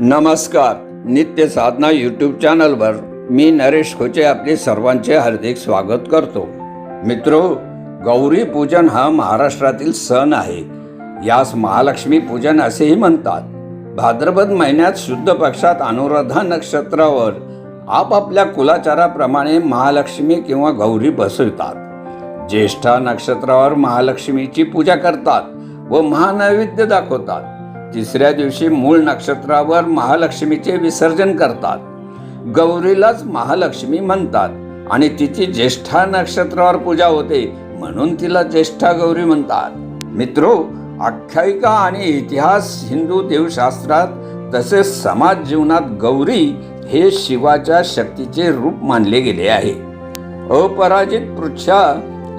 नमस्कार नित्य साधना यूट्यूब चॅनलवर मी नरेश खोचे आपले सर्वांचे हार्दिक स्वागत करतो. मित्रो गौरी पूजन हा महाराष्ट्रातील सण आहे. यास महालक्ष्मी पूजन असेही म्हणतात. भाद्रपद महिन्यात शुद्ध पक्षात अनुराधा नक्षत्रावर आपापल्या कुलाचाराप्रमाणे महालक्ष्मी किंवा गौरी बसवितात. ज्येष्ठा नक्षत्रावर महालक्ष्मीची पूजा करतात व महानैवेद्य दाखवतात. तिसऱ्या दिवशी मूळ नक्षत्रावर महालक्ष्मीचे विसर्जन करतात. गौरीलाच महालक्ष्मी म्हणतात आणि तिची ज्येष्ठा नक्षत्रावर पूजा होते म्हणून तिला ज्येष्ठा गौरी म्हणतात. मित्रो आख्यायिका आणि इतिहास हिंदू देवशास्त्रात तसेच समाज जीवनात गौरी हे शिवाच्या शक्तीचे रूप मानले गेले आहे. अपराजित पृच्छा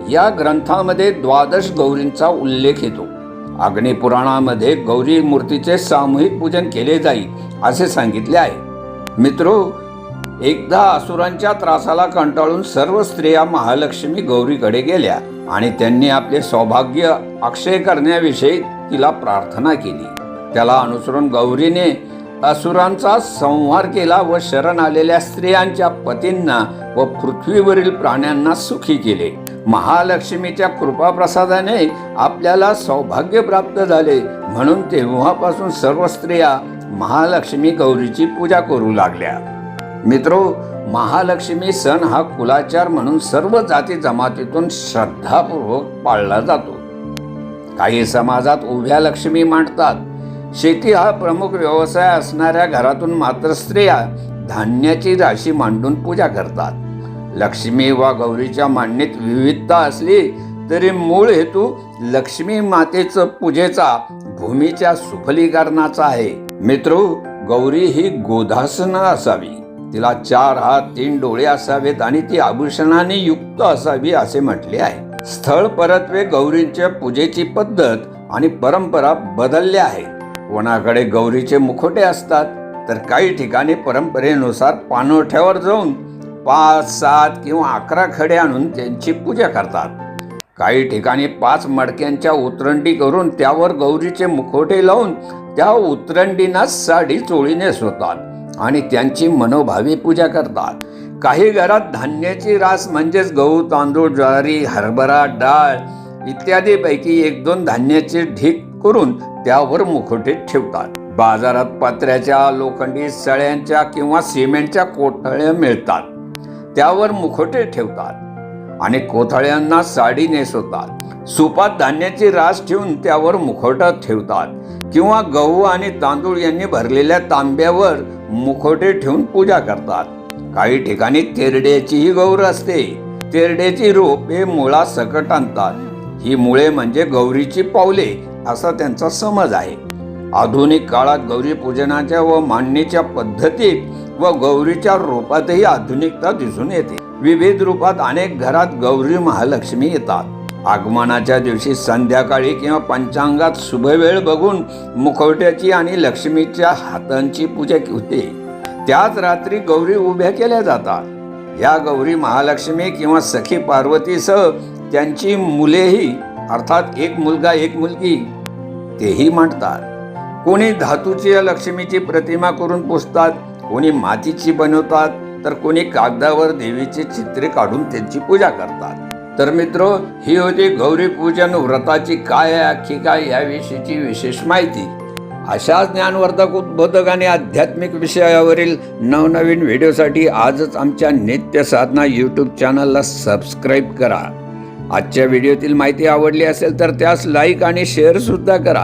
या ग्रंथामध्ये द्वादश गौरींचा उल्लेख येतो. अग्निपुराणामध्ये गौरी मूर्तीचे सामूहिक पूजन केले जाईल असे सांगितले आहे. मित्रो एकदा असुरांच्या त्रासाला कंटाळून सर्व स्त्रिया महालक्ष्मी गौरीकडे गेल्या आणि त्यांनी आपले सौभाग्य अक्षय करण्याविषयी तिला प्रार्थना केली. त्याला अनुसरून गौरीने असुरांचा संहार केला व शरण आलेल्या स्त्रियांच्या पतींना व पृथ्वीवरील प्राण्यांना सुखी केले. महालक्ष्मीच्या कृपाप्रसादाने आपल्याला सौभाग्य प्राप्त झाले. म्हणून तेव्हापासून सर्व स्त्रिया महालक्ष्मी गौरीची पूजा करू लागल्या. मित्रो महालक्ष्मी सण हा कुलाचार म्हणून सर्व जाती जमातीतून श्रद्धापूर्वक पाळला जातो. काही समाजात उभ्या लक्ष्मी मांडतात. शेती हा प्रमुख व्यवसाय असणाऱ्या घरातून मात्र स्त्रिया धान्याची राशी मांडून पूजा करतात. लक्ष्मी वा गौरीच्या मांडणीत विविधता असली तरी मूळ हेतू लक्ष्मी मातेचं पूजेचा भूमीच्या सुफलीकरणाचा आहे. मित्र गौरी ही गोधासन असावी. तिला चार हात तीन डोळे असावेत आणि ती आभूषणाने युक्त असावी असे म्हटले आहे. स्थळ परत्वे गौरींच्या पूजेची पद्धत आणि परंपरा बदलल्या आहेत. कोणाकडे गौरीचे मुखोटे असतात तर काही ठिकाणी परंपरेनुसार पानोठ्यावर जाऊन पाच सात किंवा अकरा खडे आणून त्यांची पूजा करतात. काही ठिकाणी पाच मडक्यांच्या उतरंडी करून त्यावर गौरीचे मुखोटे लावून त्या उतरंडीना साडी चोळी नेसवतात आणि त्यांची मनोभावी पूजा करतात. काही घरात धान्याची रास म्हणजेच गहू तांदूळ ज्वारी हरभरा डाळ इत्यादीपैकी एक दोन धान्याचे ढीक करून त्यावर मुखोटे ठेवतात. बाजारात पत्र्याच्या लोखंडी सळ्यांच्या किंवा सिमेंटच्या कोठळ्या मिळतात. त्यावर मुखोटे ठेवतात आणि कोथळ्यांना साडी नेसवतात. सुपात धान्याची रास ठेवून त्यावर मुखोटा ठेवतात. किंवा गहू आणि तांदूळ यांनी भरलेल्या तांब्यावर मुखोटे ठेवून पूजा करतात. काही ठिकाणी तेरड्याचीही गौर असते. तेरड्याची रोप मुळा सकट आणतात. ही मुळे म्हणजे गौरीची पावले असा त्यांचा समज आहे. आधुनिक काळात गौरी पूजनाच्या व मांडणीच्या पद्धतीत व गौरीच्या रूपातही आधुनिकता दिसून येते. विविध रूपात अनेक घरात गौरी महालक्ष्मी येतात. आगमनाच्या दिवशी संध्याकाळी किंवा पंचांगात शुभवेळ बघून मुखवट्याची आणि लक्ष्मीच्या हातांची पूजा होते. त्याच रात्री गौरी उभ्या केल्या जातात. या गौरी महालक्ष्मी किंवा सखी पार्वतीसह त्यांची मुलेही अर्थात एक मुलगा एक मुलगी तेही मांडतात. कोणी धातूची या लक्ष्मीची प्रतिमा करून पुसतात कोणी मातीची बनवतात तर कोणी कागदावर देवीची चित्रे काढून त्यांची पूजा करतात. तर मित्र ही होती गौरी पूजन व्रताची काय आहे काय याविषयीची विशेष माहिती. अशाच ज्ञानवर्धक उद्बोधक आणि आध्यात्मिक विषयावरील नवनवीन व्हिडिओसाठी आजच आमच्या नित्य साधना यूट्यूब चॅनलला सबस्क्राईब करा. आजच्या व्हिडिओतील माहिती आवडली असेल तर त्यास लाईक आणि शेअर सुद्धा करा.